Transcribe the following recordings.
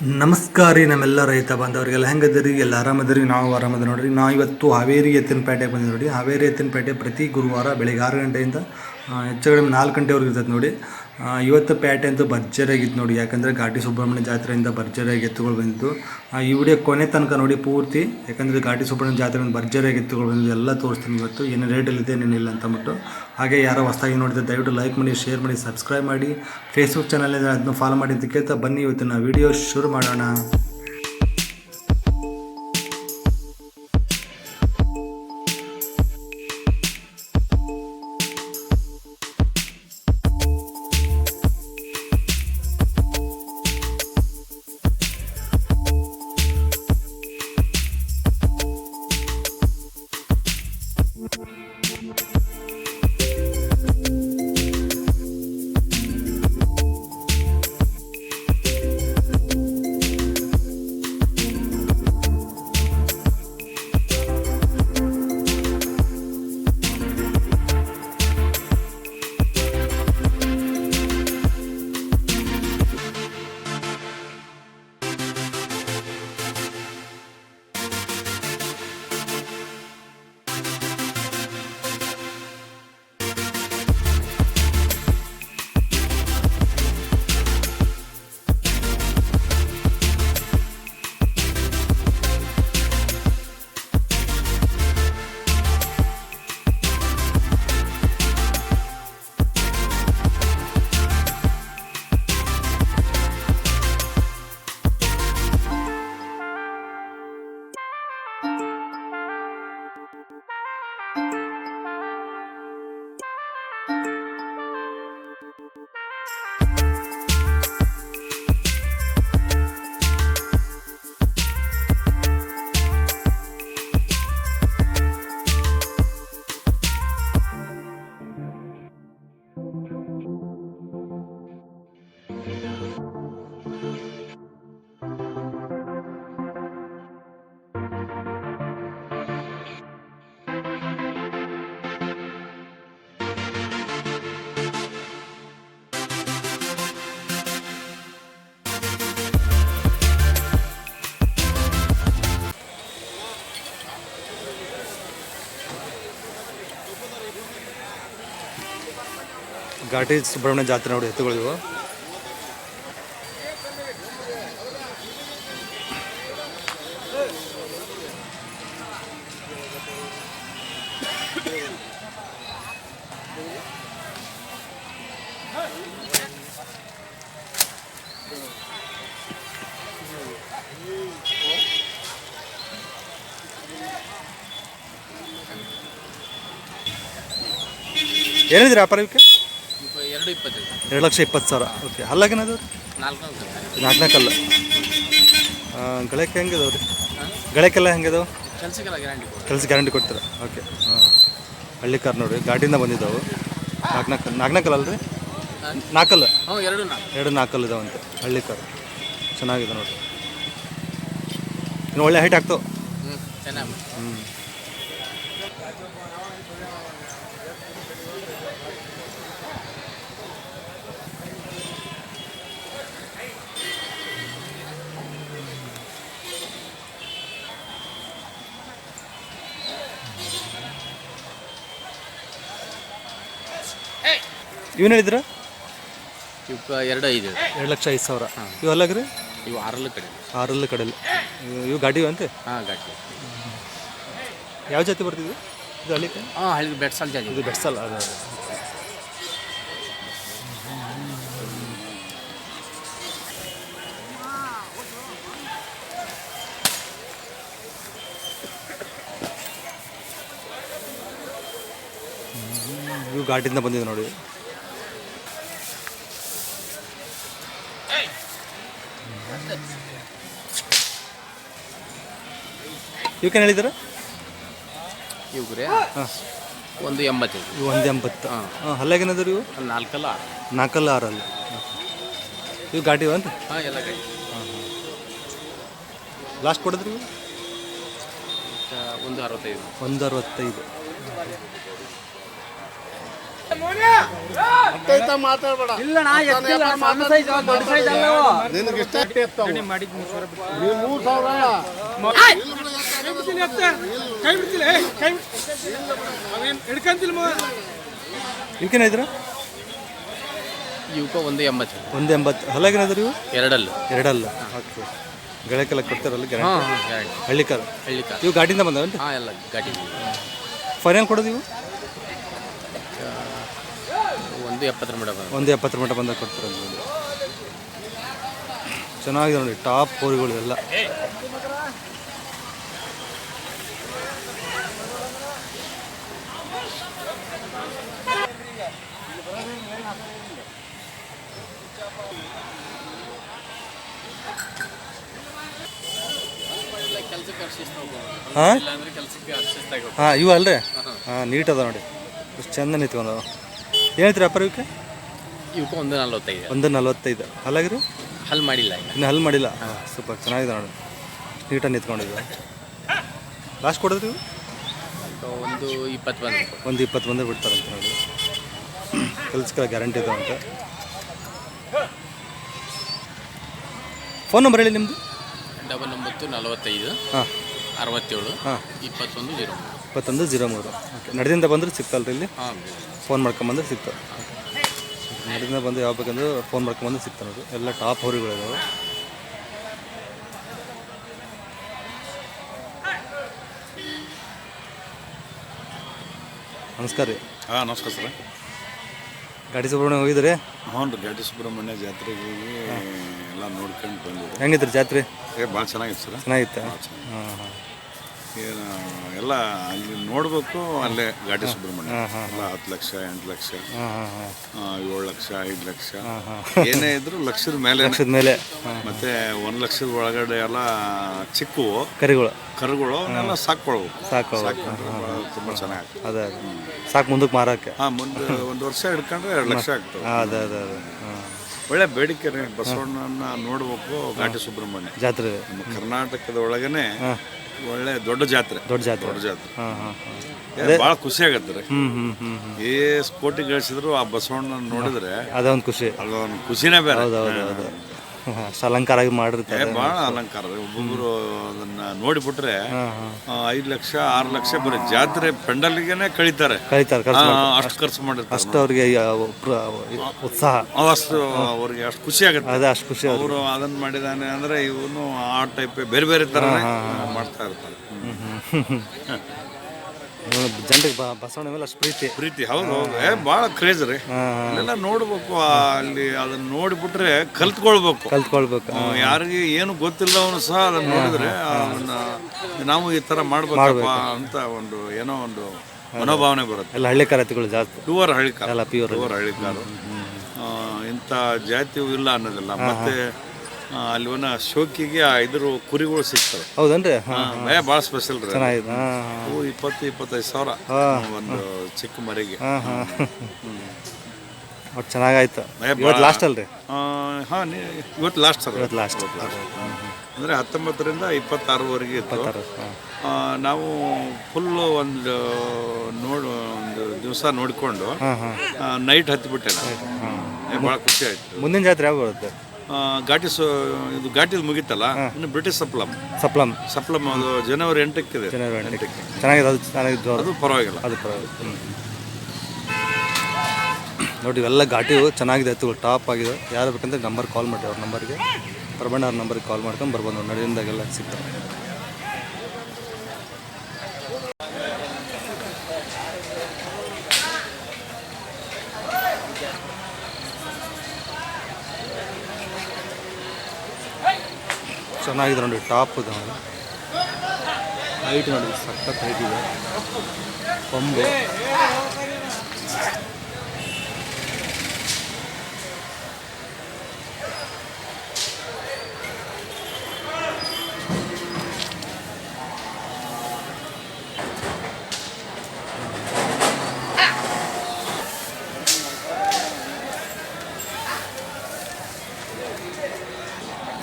ನಮಸ್ಕಾರ ರೀ ನಮ್ಮೆಲ್ಲ ರೈತ ಬಾಂಧವರಿಗೆಲ್ಲ. ಹೆಂಗದಿರಿ? ಎಲ್ಲ ಆರಾಮದಿರಿ? ನಾವು ಆರಾಮದ ನೋಡ್ರಿ. ನಾವು ಇವತ್ತು ಹಾವೇರಿ ಎತ್ತಿನಪೇಟೆಗೆ ಬಂದಿವಿ ನೋಡಿ ಹಾವೇರಿ ಎತ್ತಿನಪೇಟೆ ಪ್ರತಿ ಗುರುವಾರ ಬೆಳಿಗ್ಗೆ ಆರು ಗಂಟೆಯಿಂದ ಹೆಚ್ಚು ಕಡಿಮೆ ನಾಲ್ಕು ಗಂಟೆವರೆಗೆ ಇರ್ತೈತೆ ನೋಡಿ. ಇವತ್ತು ಪ್ಯಾಟೆ ಅಂತೂ ಭರ್ಜರಿಯಾಗಿತ್ತು ನೋಡಿ, ಯಾಕಂದರೆ ಘಾಟಿ ಸುಬ್ರಹ್ಮಣ್ಯ ಜಾತ್ರೆಯಿಂದ ಭರ್ಜರಿಯಾಗಿ ಎತ್ತುಗಳು ಬಂದಿತ್ತು. ಈ ವಿಡಿಯೋ ಕೊನೆ ತನಕ ನೋಡಿ ಪೂರ್ತಿ, ಯಾಕಂದರೆ ಘಾಟಿ ಸುಬ್ರಹ್ಮಣ್ಯ ಜಾತ್ರೆಯಿಂದ ಭರ್ಜರಿಯಾಗಿ ಎತ್ತುಗಳು ಬಂದಿದ್ದು ಎಲ್ಲ ತೋರಿಸ್ತೀನಿ ಇವತ್ತು, ಏನು ರೇಟಲ್ಲಿದೆ ಏನೇನಿಲ್ಲ ಅಂತ ಅಂದ್ಬಿಟ್ಟು. ಹಾಗೆ ಯಾರೋ ಹೊಸ್ದಾಗಿ ನೋಡಿದ್ರೆ ದಯವಿಟ್ಟು ಲೈಕ್ ಮಾಡಿ ಶೇರ್ ಮಾಡಿ ಸಬ್ಸ್ಕ್ರೈಬ್ ಮಾಡಿ. ಫೇಸ್ಬುಕ್ ಚಾನಲ್ ಅದನ್ನು ಫಾಲೋ ಮಾಡಿ ಅಂತ ಕೇಳ್ತಾ ಬನ್ನಿ, ಇವತ್ತಿನ ವಿಡಿಯೋ ಶುರು ಮಾಡೋಣ. ಘಾಟಿ ಸುಬ್ರಹ್ಮಣ್ಯ ಜಾತ್ರೆ ನೋಡಿ ಎತ್ತುಗಳಿವು ಏನಿದ್ರಿ ವ್ಯಾಪಾರ ಇವಕ್ಕೆ ಇಪ್ಪ- ಎರಡು ಇಪ್ಪತ್ತೈದು ಎರಡು ಲಕ್ಷ ಇಪ್ಪತ್ತು ಸಾವಿರ. ಓಕೆ ಹಲ್ಲಾಗೇನದು? ನಾಲ್ಕು ನಾಲ್ಕು ನಾಲ್ಕನೇ ಕಲ್ಲು. ಗಳಕ್ಕೆ ಹೆಂಗಿದಾವೆ ರೀ ಗಳಕ್ಕೆಲ್ಲ ಹೆಂಗಿದಾವೆ? ಕೆಲಸಕ್ಕೆಲ್ಲ ಗ್ಯಾರಂಟಿ ಕೆಲಸ ಗ್ಯಾರಂಟಿ ಕೊಡ್ತೀರಾ? ಓಕೆ ಹಾಂ ಹಳ್ಳಿ ಕಾರ್ ನೋಡ್ರಿ ಗಾಡಿಯಿಂದ ಬಂದಿದ್ದಾವೆ. ನಾಲ್ಕು ನಾಲ್ಕು ನಾಲ್ಕನೇ ಕಲ್ಲು ಅಲ್ರಿ? ನಾಲ್ಕಲ್ಲ? ಹ್ಞೂ ಎರಡು ಎರಡು ಇದಾವೆ ಇದಾವಂತೆ ಹಳ್ಳಿ ಕಾರ್. ಚೆನ್ನಾಗಿದೆ ನೋಡ್ರಿ ಇನ್ನು ಒಳ್ಳೆ ಹೈಟ್ ಆಗ್ತಾವೆ. ಹ್ಞೂ ಚೆನ್ನಾಗಿ. ಹ್ಞೂ ಇವನು ಹೇಳಿದ್ರ? ಇವಕ್ಕೆ ಎರಡು ಐದು. ಎರಡು ಲಕ್ಷ ಐದು ಸಾವಿರ. ಇವು ಅಲ್ಲಾಗ್ರಿ? ಇವು ಆರಲ್ಲೂ ಕಡೆ. ಆರಲ್ಲ ಕಡೆಯಲ್ಲಿ. ಇವು- ಗಾಡಿ ಅಂತೆ ಹಾಂ ಗಾಡಿ. ಯಾವ ಜಾತಿ ಬರ್ತಿದ್ವಿ ಇದು ಅಲ್ಲಿ ಹಾಂ ಹಳ್ಳಿ ಬೆಟ್ಸಲ್ ಜಾತಿ. ಇದು ಬೆಟ್ಸಲ್ ಅದು. ಇವು ಗಾಡಿಯಿಂದ ಬಂದಿದೆ ನೋಡಿ. ಇವಕ್ಕೇನು ಹೇಳಿದಾರೆ ಇವ್ರೆ ಹಾಂ. ಒಂದು ಎಂಬತ್ತೈದು ಇವು ಒಂದು ಎಂಬತ್ತು. ಹಾಂ. ಹಾಂ ಹಲ್ಲಾಗೇನದ್ರಿ ಇವು ನಾಲ್ಕಲ್ಲ ಆರು. ನಾಲ್ಕಲ್ಲ ಆರಲ್ಲ. ಇವು ಗಾಡಿ ಅಂತ? ಹಾಂ ಎಲ್ಲ ಗಾಡಿ. ಲಾಸ್ಟ್ ಕೊಡಿದ್ರಿ ಇವು? ಒಂದು ಅರವತ್ತೈದು. ಒಂದು ಅರವತ್ತೈದು. ಇವಕ್ಕೇನಾಯ್ತು ಇವಕ್ಕೆ ಒಂದು ಎಂಬತ್ತು. ಒಂದು ಎಂಬತ್ತು. ಹಲ್ಲಾಗೇನಾದ್ರಿ ಇವು ಎರಡಲ್ಲ. ಎರಡಲ್ಲ. ಓಕೆ. ಗಳಕ್ಕೆಲ್ಲ ಕೊಡ್ತಾರಲ್ಲ ಗ್ಯಾರಂಟಿ ಹಾಂ ಹಾಂ ಗ್ಯಾರಂಟಿ ಹಳ್ಳಿ ಕಾರ್ ಹಳ್ಳಿ ಕಾರ್ ಇವು ಗಾಡಿಯಿಂದ ಬಂದವೇನ್ರಿ ಹಾಂ ಎಲ್ಲ ಗಾಡಿ. ಫೈನಲ್ ಕೊಡೋದು ಇವು ಒಂದು ಎಪ್ಪತ್ತರ ಬಂದ ಒಂದು ಎಪ್ಪತ್ತರ ಮಟ್ಟ ಬಂದಾಗ ಕೊಡ್ತಾರೆ ಚೆನ್ನಾಗಿದೆ ನೋಡಿ ಟಾಪ್ ಕೋರಿಗಳು ಎಲ್ಲ ಹಾಂ? ಹಾಂ ಇವು ಅಲ್ರಿ? ಹಾಂ ನೀಟ್ ಅದ ನೋಡಿ. ಎಷ್ಟು ಚಂದ ನಿಂತ್ಕೊಂಡು ಏನೈತ್ರಿ ಅಪ್ಪ ಇವಕ್ಕೆ? ಇವಕ್ಕೆ ಒಂದು ನಲ್ವತ್ತೈದು. ಒಂದು ನಲ್ವತ್ತೈದು. ಅಲ್ಲಾಗ್ರಿ? ಹಲ್ ಮಾಡಿಲ್ಲ ಇನ್ನು. ಹಲ್ ಮಾಡಿಲ್ಲ? ಹಾಂ. ಸೂಪರ್ ಚೆನ್ನಾಗಿದೆ ನೋಡಿ. ನೀಟಾಗಿ ನಿಂತ್ಕೊಂಡಿದ್ದೆ. ಲಾಸ್ಟ್ ಕೊಡೋದು ಇವು? ಒಂದು ಇಪ್ಪತ್ತು ಬಂದ ಒಂದು ಇಪ್ಪತ್ತು ಬಂದರೆ ಬಿಡ್ತಾರಂತ ನೋಡಿ. ಕೆಲಸಕ್ಕೆ ಗ್ಯಾರಂಟಿ ಇದೆ ಅಂತ ಫೋನ್ ನಂಬರ್ ಹೇಳಿ ನಿಮ್ಮದು ಡಬಲ್ ಒಂಬತ್ತು ನಲವತ್ತೈದು ಹಾಂ. ಅರವತ್ತೇಳು ಹಾಂ. ಇಪ್ಪತ್ತೊಂದು ಜೀರೋ. ಇಪ್ಪತ್ತೊಂದು ಜೀರೋ ಮೂರು. ಓಕೆ ನಡೆದಿಂದ ಬಂದರೆ ಸಿಗ್ತಲ್ರಿ ಇಲ್ಲಿ? ಹಾಂ ಫೋನ್ ಮಾಡ್ಕೊಂಬಂದ್ರೆ ಸಿಗ್ತವೆ ನಡೆದಿಂದ ಬಂದು ಯಾವ ಬೇಕಂದ್ರೆ ಫೋನ್ ಮಾಡ್ಕೊಂಬಂದ್ರೆ ಸಿಗ್ತಾವೆ ನೋಡಿ. ಎಲ್ಲ ಟಾಪ್ ಹೊರಿಗಳಿದಾವೆ. ನಮಸ್ಕಾರ ರೀ. ಹಾಂ ನಮಸ್ಕಾರ ಸರ್. ಗಾಡಿ ಸುಬ್ರಹ್ಮಣ್ಯ ಹೋಗಿದ್ರಿ ಹ್ಞೂ ರೀ ಗಾಡಿ ಸುಬ್ರಹ್ಮಣ್ಯ ಜಾತ್ರೆಗೆ ಹೋಗಿ ಎಲ್ಲ ನೋಡ್ಕೊಂಡು ಬಂದಿದ್ದೆ. ಹೆಂಗಿತ್ತು ಜಾತ್ರೆ? ಏ ಭಾಳ ಚೆನ್ನಾಗಿತ್ತು ಸರ್. ಚೆನ್ನಾಗಿತ್ತು. ಹಾಂ ಹಾಂ. ಏನು ಎಲ್ಲ ಅಲ್ಲಿ ನೋಡಬೇಕು ಅಲ್ಲೇ ಘಾಟಿ ಸುಬ್ರಹ್ಮಣ್ಯ. ಎಲ್ಲ ಹತ್ತು ಲಕ್ಷ ಎಂಟು ಲಕ್ಷ ಏಳು ಲಕ್ಷ ಐದು ಲಕ್ಷ. ಏನೇ ಇದ್ರು ಲಕ್ಷದ ಮೇಲೆ ಲಕ್ಷದ ಮೇಲೆ. ಮತ್ತೆ ಒಂದು ಲಕ್ಷದ ಒಳಗಡೆ ಎಲ್ಲ ಚಿಕ್ಕವು. ಕರಿಗಳು. ಕರುಗಳು ಎಲ್ಲ ಸಾಕೊಳ್ಬೇಕು ಸಾಕು. ಸಾಕೊಂಡ್ರೆ ತುಂಬ ಚೆನ್ನಾಗಿ ಅದೇ ಸಾಕು ಮುಂದಕ್ಕೆ ಮಾರಕ್ಕೆ. ಹಾಂ ಮುಂದೆ ಒಂದು ವರ್ಷ ಹಿಡ್ಕೊಂಡ್ರೆ ಎರಡು ಲಕ್ಷ ಆಗ್ತದೆ. ಅದೇ ಅದೇ ಒಳ್ಳೆ ಬೇಡಿಕೆ ಬಸವಣ್ಣನ ನೋಡ್ಬೇಕು ಘಾಟಿ ಸುಬ್ರಹ್ಮಣ್ಯ. ಜಾತ್ರೆ ನಮ್ಮ ಕರ್ನಾಟಕದ ಒಳಗನೆ ಒಳ್ಳೆ ದೊಡ್ಡ ಜಾತ್ರೆ. ದೊಡ್ಡ ಜಾತ್ರೆ. ದೊಡ್ಡ ಜಾತ್ರೆ. ಹಾಂ ಹಾಂ ಹಾಂ. ಏ, ಭಾಳ ಖುಷಿ ಆಗತ್ತೆ ಹ್ಮ್ ಹ್ಮ್ ಹ್ಞೂ ಏಸ್ ಗಳಿಸಿದ್ರು ಆ ಬಸವಣ್ಣ ನೋಡಿದ್ರೆ ಅದೊಂದು ಖುಷಿ. ಅದೊಂದು ಖುಷಿನೇ ಬೇರೆ. ಹೌದು ಹೌದು ಹೌದು ಅಷ್ಟು ಅಲಂಕಾರ ಆಗಿ ಮಾಡಿರ್ತಾರೆ ಭಾಳ ಅಲಂಕಾರ ರೀ ಅದನ್ನ ನೋಡಿಬಿಟ್ರೆ ಐದು ಲಕ್ಷ ಆರು ಲಕ್ಷ ಬರೀ ಜಾತ್ರೆ ಪೆಂಡಲ್ಗೆನೆ ಕಳಿತಾರೆ. ಕಳಿತಾರೆ ಖರ್ಚು ಆ. ಅಷ್ಟು ಖರ್ಚು ಮಾಡಿರ್ತಾರೆ ಅಷ್ಟು ಅವ್ರಿಗೆ ಯಾವ ಪ್ರ- ಉತ್ಸಾಹ. ಅಷ್ಟು ಅವ್ರಿಗೆ ಅಷ್ಟು ಖುಷಿ ಆಗುತ್ತೆ. ಅದೇ ಅಷ್ಟು ಖುಷಿ ಅವರು ಅದನ್ನ ಮಾಡಿದಾನೆ ಅಂದ್ರೆ ಇವನು ಆ ಟೈಪ್ ಬೇರೆ ಬೇರೆ ತರ ಮಾಡ್ತಾ ಇರ್ತಾರೆ. ಹ್ಮ್. ಜನರಿಗೆ ಬಸವಣ್ಣ ಮೇಲೆ ಅಷ್ಟು ಪ್ರೀತಿ. ಪ್ರೀತಿ ಹೌದು ಹೌದು. ಭಾಳ ಕ್ರೇಜ್ ರೀ. ನೋಡ್ಬೇಕು ಅಲ್ಲಿ ಅದನ್ನ ನೋಡಿಬಿಟ್ರೆ ಕಲ್ತ್ಕೊಳ್ಬೇಕು. ಕಲ್ತ್ಕೊಳ್ಬೇಕು ಯಾರಿಗೆ ಏನು ಗೊತ್ತಿಲ್ಲವನು ಸಹ ಅದನ್ನ ನೋಡಿದ್ರೆ ಅವನ್ನ ನಾವು ಈ ತರ ಮಾಡ್ಬೇಕಪ್ಪ ಅಂತ ಒಂದು ಏನೋ ಒಂದು ಮನೋಭಾವನೆ ಬರುತ್ತೆ. ಎಲ್ಲ ಹಳ್ಳಿ ಕರತಿಗಳು ಜಾಸ್ತಿ. ಪ್ಯೂರ್ ಹಳ್ಳಿಕಾರ ಎಲ್ಲ ಪ್ಯೂರ್ ಪ್ಯೂರ್ ಹಳ್ಳಿಕಾರು ಇಂಥ ಜಾತಿಯು ಇಲ್ಲ ಅನ್ನೋದಿಲ್ಲ. ಮತ್ತೆ ಆ, ಅಲ್ಲಿ ಒಂದು ಶೋಕಿಗೆ ಐದು ಕುರಿಗಳು ಸಿಗ್ತವೆ. ಹೌದನ್ರಿ? ಭಯ ಭಾಳ ಸ್ಪೆಷಲ್ ರೀ ಚೆನ್ನಾಗಿದೆ. ಅವು ಇಪ್ಪತ್ತು ಇಪ್ಪತ್ತೈದು ಸಾವಿರ ಒಂದು ಚಿಕ್ಕ ಮರಿಗೆ. ಒಟ್ಟು ಚೆನ್ನಾಗಾಯ್ತು. ಇವತ್ತು ಲಾಸ್ಟ್ ಅಲ್ರಿ? ಹಾಂ ಇವತ್ತು ಲಾಸ್ಟ್ ಸರ್. ಇವತ್ತು ಲಾಸ್ಟ್ ಅಂದರೆ ಹತ್ತೊಂಬತ್ತರಿಂದ ಇಪ್ಪತ್ತಾರವರೆಗೆ ಇತ್ತು. ನಾವು ಫುಲ್ಲು ಒಂದು ನೋಡು ಒಂದು ದಿವಸ ನೋಡಿಕೊಂಡು ನೈಟ್ ಹತ್ತಿಬಿಟ್ಟೆ ನಾನು ಭಾಳ ಖುಷಿ ಆಯ್ತು. ಮುಂದಿನ ಜಾತ್ರೆ ಯಾವಾಗ ಬರುತ್ತೆ? ಘಾಟಿ ಸು ಇದು ಘಾಟಿದು ಮುಗೀತಲ್ಲ? ಇನ್ನು ಬ್ರಿಟಿಷ್ ಸಪ್ಲಮ್. ಸಪ್ಲಮ್. ಸಪ್ಲಮ್ ಅದು ಜನವರಿ ಎಂಟಕ್ಕಿದೆ. ಜನವರಿ ಎಂಟಕ್ಕೆ. ಚೆನ್ನಾಗಿದೆ ಅದು ಚೆನ್ನಾಗಿದೆ ಜೋರು ಅದು ಪರವಾಗಿಲ್ಲ. ಅದು ಪರವಾಗಿಲ್ಲ. ನೋಡಿ ಇವೆಲ್ಲ ಘಾಟಿವು ಚೆನ್ನಾಗಿದೆ ಎತ್ತುಗಳು ಟಾಪ್ ಆಗಿದೆ. ಯಾರು ಬೇಕಂದ್ರೆ ನಂಬರ್ ಕಾಲ್ ಮಾಡಿ ಅವ್ರ ನಂಬರ್ಗೆ. ಪ್ರಬಣ್ಣ ಅವ್ರ ನಂಬರ್ಗೆ ಕಾಲ್ ಮಾಡ್ಕೊಂಡು ಬರ್ಬೋದು. ನೋಡಿ ನಡೆಯಿಂದಾಗೆಲ್ಲ ಸಿಗ್ತವೆ ಚೆನ್ನಾಗಿದೆ ನೋಡಿ ಟಾಪ್ ಇದೆ ಹೈಟ್ ನೋಡಿ ಸಖತ್ ಹೈಟ್ ಇದೆ. ಕೊಂಬು.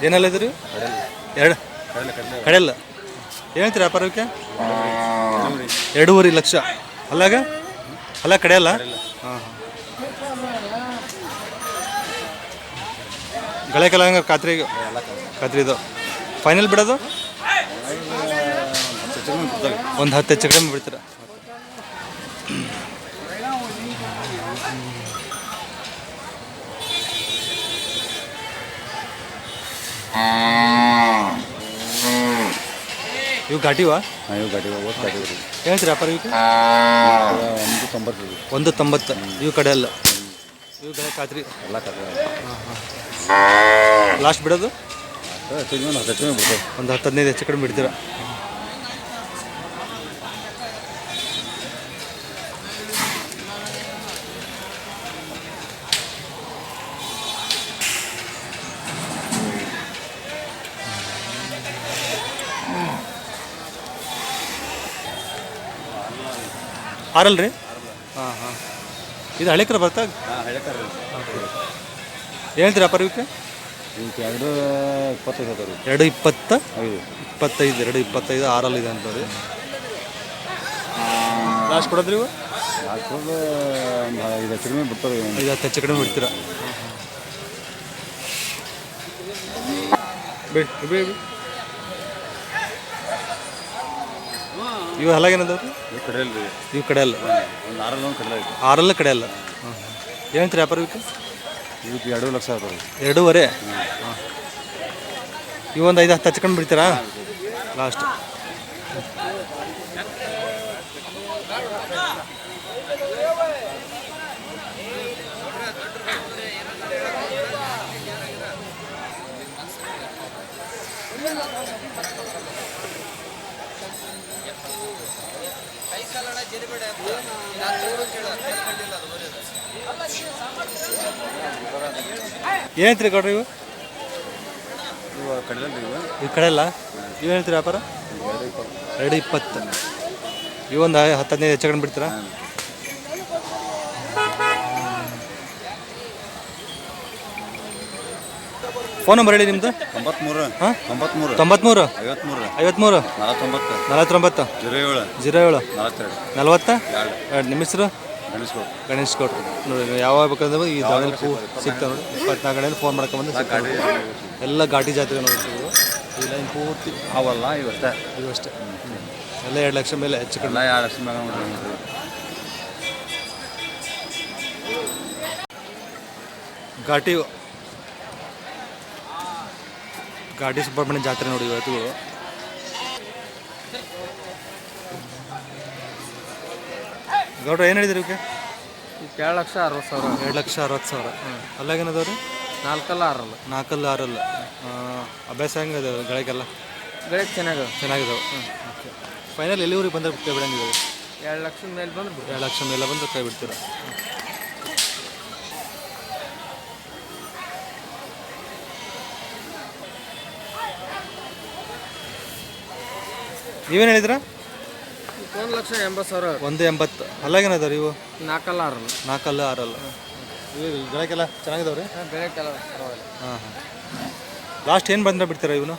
ಏನಲ್ಲ ಇದ್ರಿ ಎರಡು. ಕಡೆಲ್ಲ. ಏನು ವ್ಯಾಪಾರಕ್ಕೆ ಎರಡೂವರೆ ಲಕ್ಷ. ಅಲ್ಲಾಗ? ಅಲ್ಲ ಕಡೆಯಲ್ಲ ಹಾಂ ಹಾಂ. ಗಳೆ ಕಲ ಖಾತ್ರಿ ಖಾತ್ರಿ ಇದು. ಫೈನಲ್ ಬಿಡೋದು? ಒಂದು ಹತ್ತು ಹೆಚ್ಚು ಕಡಿಮೆ ಬಿಡ್ತೀರಾ? ಇವು ಘಾಟಿವಾ? ಇವು ಗಾಡಿ ಗಾಡಿ ರೀ ಹೇಳ್ತೀರಿ ಅಪ್ಪ ಇವಕ್ಕೆ ಒಂದು ತೊಂಬತ್ತು. ರೀ ಒಂದು ತೊಂಬತ್ತು. ಇವು ಕಡೆ ಅಲ್ಲ. ಇವು ಕಡೆ ಖಾತ್ರಿ ಎಲ್ಲ ಕಡೆ ಲಾಸ್ಟ್ ಬಿಡೋದು? ಹತ್ತು ಬಿಡ್ತೇವೆ. ಒಂದು ಹತ್ತು ಹದಿನೈದು ಹೆಚ್ಚು ಕಡಿಮೆ ಬಿಡ್ತೀರಾ? ಆರಲ್ ರೀ ಹಾಂ ಹಾಂ. ಇದು ಹಳೆಕರ ಬರ್ತಾ? ಹಾಂ ಪರ್ವಕ್ಕೆ ಹೇಳ್ತೀರಿ ಇವಕ್ಕೆ ಇವಕ್ಕೆ ಎರಡು ಇಪ್ಪತ್ತೈದು ಅದಾವ ಎರಡು ಇಪ್ಪತ್ತ? ಐದು. ಇಪ್ಪತ್ತೈದು ಎರಡು ಇಪ್ಪತ್ತೈದು ಆರಲ್ಲಿ ಇದೆ ಅಂತ ರೀ ಲಾಸ್ಟ್ ಕೊಡೋದ್ರಿ ಇವು? ಐದು ಹತ್ತು ಕಡಿಮೆ ಬಿಡ್ತಾರೆ ಒಂದು ಐದು ಹತ್ತು ಹೆಚ್ಚು ಕಡಿಮೆ ಬಿಡ್ತೀರಾ? ಬಿಡಿ. ಇವು ಹಲಾಗೇನದವ್ರಿ ಈ ಕಡೆ ಅಲ್ಲ ರೀ ಇವು ಕಡೆ ಅಲ್ಲ. ಒಂದು ಆರಲ್ಲ ಒಂದು ಕಡೆ ಐತಿ ಆರಲ್ಲ ಕಡೆ ಅಲ್ಲ. ಹಾಂ ಏನಂತೀರಿ ವ್ಯಾಪಾರ ಇವಕ್ಕೆ ಇವತ್ತು ಎರಡು ಲಕ್ಷ ಅದಾವ ರೀ ಎರಡೂವರೆ? ಹಾಂ ಇವೊಂದು ಒಂದು ಐದು ಹತ್ತು ಹಚ್ಕೊಂಡು ಬಿಡ್ತೀರಾ? ಲಾಸ್ಟ್ ಏನೈತ್ರಿ ಕೊಡ್ರಿ ಇವು? ಇವು ಕಡೆ ಅಲ್ಲ ರೀ ಇವು? ಈ ಕಡೆ ಅಲ್ಲ ನೀವು ಹೇಳ್ತೀರಿ ವ್ಯಾಪಾರ? ಎರಡು ಇಪ್ಪತ್ತು. ಎರಡು ಇಪ್ಪತ್ತು. ಇವೊಂದು ಹತ್ತು ಹದಿನೈದು ಹೆಚ್ಚು ಬಿಡ್ತೀರಾ? ಫೋನ್ ನಂಬರ್ ಹೇಳಿ ನಿಮ್ಮದು ತೊಂಬತ್ಮೂರು. ಹಾಂ? ತೊಂಬತ್ಮೂರು. ತೊಂಬತ್ಮೂರು? ಐವತ್ಮೂರು. ಐವತ್ತ್ಮೂರು ನಲವತ್ತೊಂಬತ್ತು. ನಲವತ್ತೊಂಬತ್ತು. ಜೀರೋ ಏಳು ಜೀರೋ ಏಳು ನಲವತ್ತೆರಡು. ನಲ್ವತ್ತ? ಎರಡು. ನಿಮ್ಮ ಹೆಸರು? ಗಣೇಶ್ಗಳು ಗಣೇಶ್ ಕೋಟ್ ನೋಡಿ ಯಾವಾಗ ಬೇಕಂದ್ರೆ ಈ ದಾವಣಗೆರೆ ಪೂ ಸಿಗ್ತಾವೆ ನೋಡಿ. ಇಪ್ಪತ್ನಾಲ್ಕು ಫೋನ್ ಫೋನ್ ಮಾಡ್ಕೊಂಬಂದು ಸಿಗ್ತಾವೆ ಎಲ್ಲ ಘಾಟಿ ಜಾತ್ರೆ ನೋಡಿ ಇವು. ಈ ಲೈನ್ ಪೂರ್ತಿ ಅವಲ್ಲ ಇವಷ್ಟೇ. ಇವು ಅಷ್ಟೇ ಎಲ್ಲ ಎರಡು ಲಕ್ಷ ಮೇಲೆ ಹೆಚ್ಚು ಕಡಿಮೆ. ಎರಡು ಲಕ್ಷ ಮ್ಯಾಗ ಘಾಟಿ ಘಾಟಿ ಸುಬ್ರಹ್ಮಣ್ಯ ಜಾತ್ರೆ ನೋಡಿ ಇವತ್ತು. ಗೌಡ್ರ ಏನು ಹೇಳಿದ್ರಿ ಇವಕ್ಕೆ? ಎರಡು ಲಕ್ಷ ಅರವತ್ತು ಸಾವಿರ. ಎರಡು ಲಕ್ಷ ಅರವತ್ತು ಸಾವಿರ. ಅಲ್ಲಾಗೇನದವ್ರಿ ನಾಲ್ಕಲ್ಲ ಆರಲ್ಲ. ನಾಲ್ಕಲ್ಲ ಆರಲ್ಲ. ಅಭ್ಯಾಸ ಹೆಂಗೆ ಅದಾವೆ ಗಳಿಗೆಲ್ಲ? ಗಳಿಗೆ ಚೆನ್ನಾಗದ ಚೆನ್ನಾಗಿದಾವೆ. ಓಕೆ. ಫೈನಲ್ ಎಲ್ಲಿವರೆಗೆ ಬಂದರೆ ಕೈ ಬಿಡಂಗಿದ್ದಾವೆ ಎರಡು ಲಕ್ಷದ ಮೇಲೆ ಬಂದ್ರೆ ಎರಡು ಲಕ್ಷ ಮೇಲೆ ಬಂದರೆ ಕೈ ಬಿಡ್ತೀರ? ನೀವೇನು ಹೇಳಿದ್ರ? ಒಂದು ಲಕ್ಷ ಎಂಬತ್ತು ಸಾವಿರ. ಒಂದು ಎಂಬತ್ತು. ಅಲ್ಲಾಗೇನದಾವ ಇವು ನಾಲ್ಕಲ್ಲ ಆರಲ್ಲ. ನಾಲ್ಕಲ್ಲ ಆರಲ್ಲ. ಬೆಳಕೆಲ್ಲ ಚೆನ್ನಾಗಿದಾವ್ರಿ? ಬೆಳಕೆಲ್ಲ ರೀ ಹಾಂ ಹಾಂ. ಲಾಸ್ಟ್ ಏನು ಬಂದ್ರೆ ಬಿಡ್ತೀರಾ ಇವನು?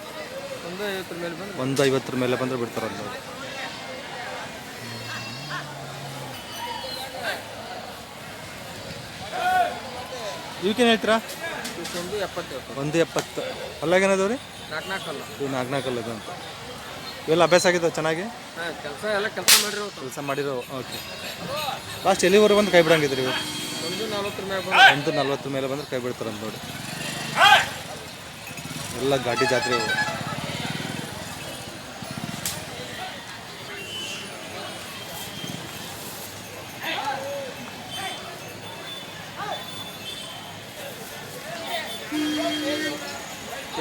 ಒಂದು ಐವತ್ತರ ಮೇಲೆ ಬಂದ್ರೆ ಒಂದು ಐವತ್ತರ ಮೇಲೆ ಬಂದ್ರೆ ಬಿಡ್ತಾರ ಇವಕ್ಕೇನು ಹೇಳ್ತೀರಾ? ಒಂದು ಎಪ್ಪತ್ತು ಒಂದು ಎಪ್ಪತ್ತು. ಅಲ್ಲಾಗೇನದವ್ರಿ? ನಾಲ್ಕು ನಾಲ್ಕಲ್ಲ ಇವು ನಾಲ್ಕು ನಾಲ್ಕಲ್ಲದು ಅಂತ ಇವೆಲ್ಲ ಅಭ್ಯಾಸ ಆಗಿದ್ದಾವೆ ಚೆನ್ನಾಗಿ? ಕೆಲಸ ಎಲ್ಲ ಕೆಲಸ ಮಾಡಿರೋ ಕೆಲಸ ಮಾಡಿರೋ ಓಕೆ ಲಾಸ್ಟ್ ಎಲ್ಲಿವರೆಗೆ ಬಂದು ಕೈ ಬಿಡಂಗಿದ್ರಿ ಇವು ಒಂದು ನಲ್ವತ್ತರ ಮೇಲೆ ಬಂದ್ರೆ ಒಂದು ನಲ್ವತ್ತರ ಮೇಲೆ ಬಂದ್ರೆ ಕೈ ಬಿಡ್ತಾರೆ ಅಂತ ನೋಡಿ. ಎಲ್ಲ ಗಾಡಿ ಜಾತ್ರೆ ಇವು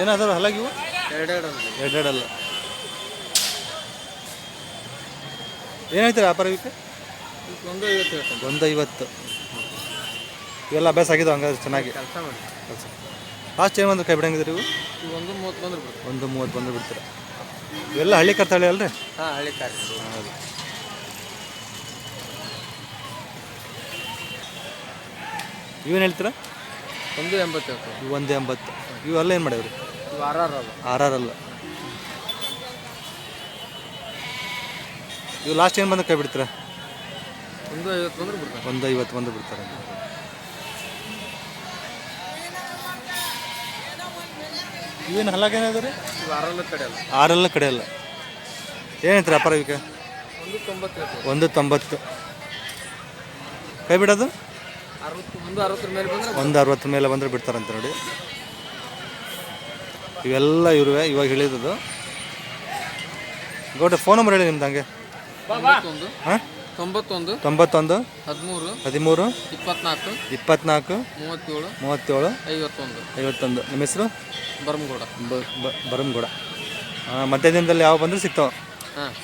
ಏನಾದ್ರು ಹಲಗಿವು ಇವು ಎರಡೆರಡು ಅಂತ ಎರಡೆರಡಲ್ಲ. ಏನು ಹೇಳ್ತೀರಾ ವ್ಯಾಪಾರ ಇದಕ್ಕೆ? ಒಂದು ಐವತ್ತು ಹೇಳ್ತಾನೆ ಒಂದು ಐವತ್ತು ಇವೆಲ್ಲ ಅಭ್ಯಾಸ ಆಗಿದ್ದು ಹಂಗಾದ್ರೆ ಚೆನ್ನಾಗಿ. ಕೆಲಸ ಮಾಡಿ ಕೆಲಸ ಲಾಸ್ಟ್ ಏನು ಬಂದ್ರೆ ಕೈ ಬಿಡಂಗಿದ್ರಿ ಇವು? ಈಗ ಒಂದು ಮೂವತ್ತು ಬಂದ್ರೆ ಬಿಡು ಒಂದು ಮೂವತ್ತು ಬಂದು ಬಿಡ್ತೀರ? ಇವೆಲ್ಲ ಹಳ್ಳಿ ಕರ್ತಾಳೆ ಅಲ್ರಿ? ಹಾಂ ಹಳ್ಳಿ ಹೌದು. ಇವೇನು ಹೇಳ್ತೀರಾ? ಒಂದು ಎಂಬತ್ತು ಇವು ಒಂದು ಎಂಬತ್ತು. ಇವೆಲ್ಲ ಏನು ಮಾಡ್ಯಾವ್ರಿ ಇವು ಆರ್ ಆರ್ ಅಲ್ಲ. ಆರ್ ಆರ್ ಅಲ್ಲ. ಇವು ಲಾಸ್ಟ್ ಏನು ಬಂದು ಕೈ ಬಿಡ್ತೀರಾ? ಒಂದು ಐವತ್ತು ಬಂದ್ರೆ ಬಿಡ್ತಾರೆ. ಒಂದು ಐವತ್ತು ಬಂದು ಬಿಡ್ತಾರೆ. ಇವೇನು ಹಲ್ಲಾಗೇನದ ರೀ ಇವು ಆರಲ್ಲ ಕಡೆ ಅಲ್ಲ. ಆರೆಲ್ಲ ಕಡೆಯಲ್ಲ ಏನೈತೆ ವ್ಯಾಪಾರ ಇವಕ್ಕೆ ಒಂದು ತೊಂಬತ್ತು ಹೇಳ್ತೀವಿ. ಒಂದು ತೊಂಬತ್ತು. ಕೈ ಬಿಡೋದು? ಅರವತ್ತು ಒಂದು ಅರವತ್ತು ಮೇಲೆ ಬಂದ್ರೆ ಒಂದು ಅರವತ್ತರ ಮೇಲೆ ಬಂದರೆ ಬಿಡ್ತಾರಂತೆ ನೋಡಿ. ಇವೆಲ್ಲ ಇರುವೆ ಇವಾಗ ಹೇಳಿದ್ದು ಗೌಡ ಫೋನ್ ನಂಬರ್ ಹೇಳಿ ನಿಮ್ದು ಹಂಗೆ. ತೊಂಬತ್ತೊಂದು. ತೊಂಬತ್ತೊಂದು. ಹದಿಮೂರು. ಹದಿಮೂರು. ಇಪ್ಪತ್ನಾಲ್ಕು. ಇಪ್ಪತ್ನಾಲ್ಕು. ಮೂವತ್ತೇಳು. ಮೂವತ್ತೇಳು. ಐವತ್ತೊಂದು. ಐವತ್ತೊಂದು. ನಿಮ್ಮ ಹೆಸರು? ಬರಮಗೌಡ. ಬ- ಬ- ಬರಂಗೂಡ ಹಾಂ ಮಧ್ಯದಿನದಲ್ಲಿ ಯಾವ ಬಂದರೂ ಸಿಗ್ತಾವೆ?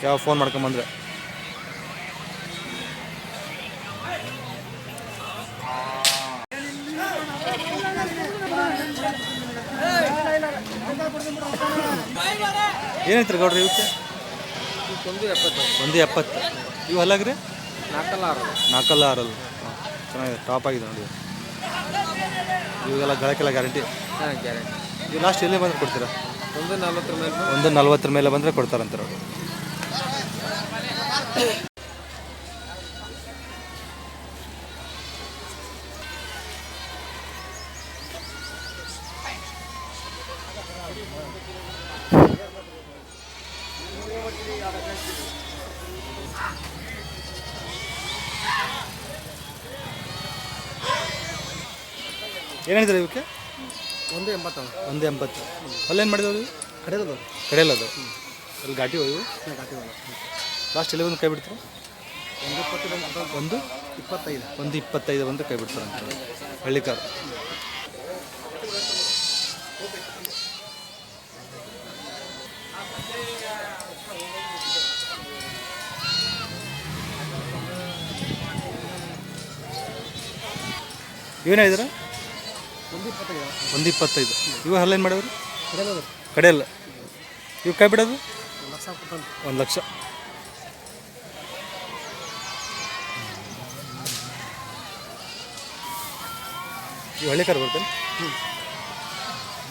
ಯಾವ ಫೋನ್ ಮಾಡ್ಕೊಂಬಂದ್ರೆ ಏನೈತ್ರಿ ಗೌಡ್ರಿ ಇವಕ್ಕೆ ಒಂದು ಎಪ್ಪತ್ತು. ಒಂದು ಎಪ್ಪತ್ತು. ಇವು ಹಲ್ಲಾಗ್ರಿ ನಾಲ್ಕಲ್ಲ ಆರು ನಾಲ್ಕಲ್ಲ ಆರಲ್ಲ ಚೆನ್ನಾಗಿದೆ. ಟಾಪ್ ಆಗಿದೆ ನೋಡಿ. ಇವಾಗೆಲ್ಲ ಗಳಕ್ಕೆಲ್ಲ ಗ್ಯಾರಂಟಿ ಹಾಂ ಗ್ಯಾರಂಟಿ ಇವು ಲಾಸ್ಟ್ ಎಲ್ಲಿ ಬಂದ್ರೆ ಕೊಡ್ತೀರಾ? ಒಂದು ನಲ್ವತ್ತರ ಮೇಲೆ ಒಂದು ನಲ್ವತ್ತರ ಮೇಲೆ ಬಂದರೆ ಕೊಡ್ತಾರಂತೆ ಅವರು. ಏನಿದ್ರೆ ಇವಕ್ಕೆ ಒಂದೇ ಎಂಬತ್ತು. ಒಂದೇ ಎಂಬತ್ತು. ಅಲ್ಲೇನು ಮಾಡಿದವು ಕಡೆದು ಕಡೆಯಲ್ಲ ಅದು ಅಲ್ಲಿ ಘಾಟಿ ಹೋಯ್ವು ಘಾಟಿ ಲಾಸ್ಟ್ ಎಲ್ಲಿ ಬಂದು ಕೈ ಬಿಡ್ತಾರೆ? ಒಂದು ಇಪ್ಪತ್ತು ಒಂದು? ಇಪ್ಪತ್ತೈದು. ಒಂದು ಇಪ್ಪತ್ತೈದು ಬಂದು ಕೈ ಬಿಡ್ತಾರೆ ಅಂತ ಹಳ್ಳಿ ಒಂದು ಇಪ್ಪತ್ತೈದು ಒಂದು ಇಪ್ಪತ್ತೈದು ಇವು ಹಲ್ಲೇನು ಮಾಡಿದ್ರು? ಕಡೆ ಅಲ್ಲ ಇವು ಕೈ ಬಿಡೋದು? ಒಂದು ಲಕ್ಷ ಇವು ಹಳ್ಳಿ ಹಳ್ಳಿಕಾರ್ ಬರ್ತೇನೆ.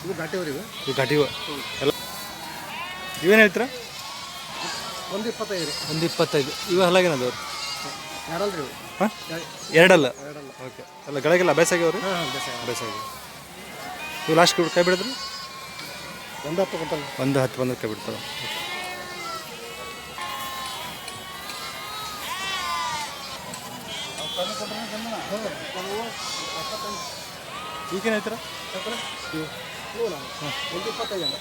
ಇವು. ಘಾಟಿವ್ರಿ ಇವು. ಘಾಟಿವ ಎಲ್ಲ ಇವೇನು ಹೇಳ್ತೀರಾ? ಒಂದು ಇಪ್ಪತ್ತೈದು ರೀ ಒಂದು ಇಪ್ಪತ್ತೈದು ಇವು. ಹಲ್ಲಾಗೇನದವ್ರು ಎರಡಲ್ಲ. ರೀ ಹಾಂ ಎರಡಲ್ಲ. ಓಕೆ. ಅಲ್ಲ ಗಳಿಗೆಲ್ಲ ಅಭ್ಯಾಸ ಆಗ್ಯಾವ್ರಿ ಹಾಂ ಬೇಸಾಯ ಬೇಸ ಅಭ್ಯಾಸ ಆಗ್ಯಾವ. ಇವು ಲಾಸ್ಟ್ ಕೈ ಬಿಡಿದ್ರಿ? ಒಂದು ಹತ್ತು ಕೊಟ್ಟಲ್ಲ ಒಂದು ಹತ್ತು ಬಂದ್ರೆ ಕೈ ಬಿಡ್ತಾರೆ. ಈಗೇನು ಐತ್ರ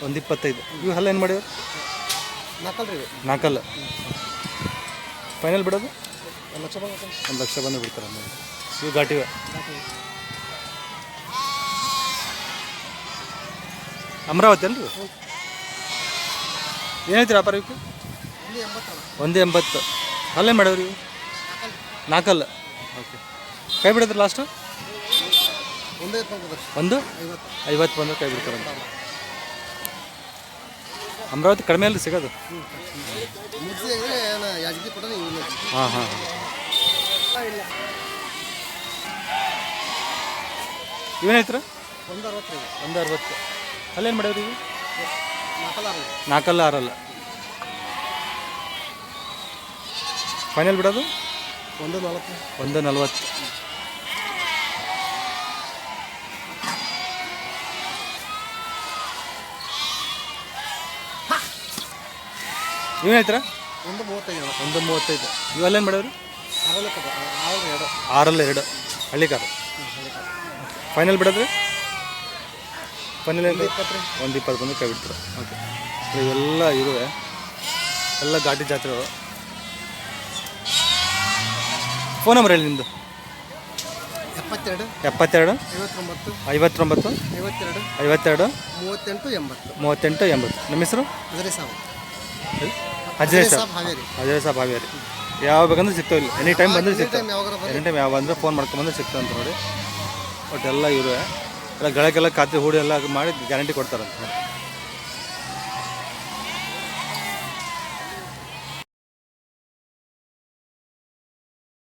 ಒಂದು ಇಪ್ಪತ್ತೈದು. ಇವು ಹಲ್ಲ ಏನು ಮಾಡ್ಯಾವ ನಾಲ್ಕಲ್ರಿ ನಾಲ್ಕಲ್ಲ ಫೈನಲ್ ಬಿಡೋದು? ಒಂದು ಲಕ್ಷ ಬಂದು ಒಂದು ಲಕ್ಷ ಬಂದು ಬಿಡ್ತಾರೆ. ಇವು ಘಾಟಿವೆ ಅಮರಾವತಿ ಅಲ್ರಿ ಏನು ಹೇಳ್ತೀರಿ ವ್ಯಾಪಾರ ಇವಕ್ಕೆ ಒಂದು ಎಂಬತ್ತು. ಅಲ್ಲೇ ಮಾಡ್ಯಾವ್ರಿ ಇವು ನಾಲ್ಕಲ್ಲ. ಓಕೆ ಕೈ ಬಿಡಿದ್ರೆ ಲಾಸ್ಟು ಒಂದು? ಐವತ್ತು ಬಂದು ಕೈ ಬಿಡ್ತಾರೆ ಅಮರಾವತಿ ಕಡಿಮೆ ಅಲ್ಲಿ ಸಿಗೋದು? ಹಾಂ ಹಾಂ ಹಾಂ. ಇಲ್ಲ ಇವೇನು ಹೇಳ್ತೀರಾ ಒಂದು ಅರವತ್ತು ರೀ ಒಂದು ಅರವತ್ತು ಅಲ್ಲೇನು ಮಾಡ್ಯಾವ್ರಿ ನಾಲ್ಕಲ್ಲ ಆರಲ್ಲ ಫೈನಲ್ ಬಿಡೋದು? ಒಂದು ನಲ್ವತ್ತು. ಒಂದು ನಲ್ವತ್ತು. ನೀವು ಹೇಳ್ತೀರಾ ಒಂದು ಮೂವತ್ತೈದು. ಒಂದು ಮೂವತ್ತೈದು. ಇವೆಲ್ಲೇನು ಮಾಡ್ಯಾವ್ರಿ ಆರಲ್ಲ ಎರಡು ಆರಲ್ಲ ಎರಡು ಹಳ್ಳಿಕಾರು ಫೈನಲ್ ಬಿಡೋದ್ರಿ ಫೈನಲ್ ಏನು ಒಂದು ಇಪ್ಪತ್ತು ಬಂದು ಕೈ ಬಿಡ್ತಾರೆ? ಓಕೆ ಇವೆಲ್ಲ ಇರುವೆ. ಎಲ್ಲ ಗಾಡಿ ಜಾತ್ರೆ ಫೋನ್ ನಂಬರ್ ಹೇಳಿ ನಿಮ್ಮದು ಎಪ್ಪತ್ತೆರಡು. ಎಪ್ಪತ್ತೆರಡು. ಐವತ್ತೊಂಬತ್ತು. ಐವತ್ತೊಂಬತ್ತು. ಐವತ್ತೆರಡು. ಐವತ್ತೆರಡು. ಮೂವತ್ತೆಂಟು ಎಂಬತ್ತು. ಮೂವತ್ತೆಂಟು ಎಂಬತ್ತು. ನಿಮ್ಮ ಹೆಸರು? ಹಜರೇ ಸಾವು ಅಜಯ್ ಸಾಬ್. ಸಾಬ್ ಹಾವೇರಿ. ಅಜಯ್ ಸಾಬ್ ಹಾವೇರಿ. ಯಾವ ಬೇಕಂದ್ರೆ ಸಿಗ್ತಾವೆ ಇಲ್ಲಿ. ಎನಿ ಟೈಮ್ ಬಂದರೆ ಸಿಗ್ತಾವೆ. ಯಾವಾಗ ಎನಿ ಟೈಮ್ ಯಾವ ಬಂದರೆ ಫೋನ್ ಮಾಡ್ಕೊಂಬಂದ್ರೆ ಸಿಗ್ತಾವೆ ಅಂತ ನೋಡಿ. ಒಟ್ಟೆಲ್ಲ ಇರುವೆ ಎಲ್ಲ ಗಳಕ್ಕೆಲ್ಲ ಖಾತೆ ಹೂಡಿ ಎಲ್ಲ ಮಾಡಿ ಗ್ಯಾರಂಟಿ ಕೊಡ್ತಾರಂತ.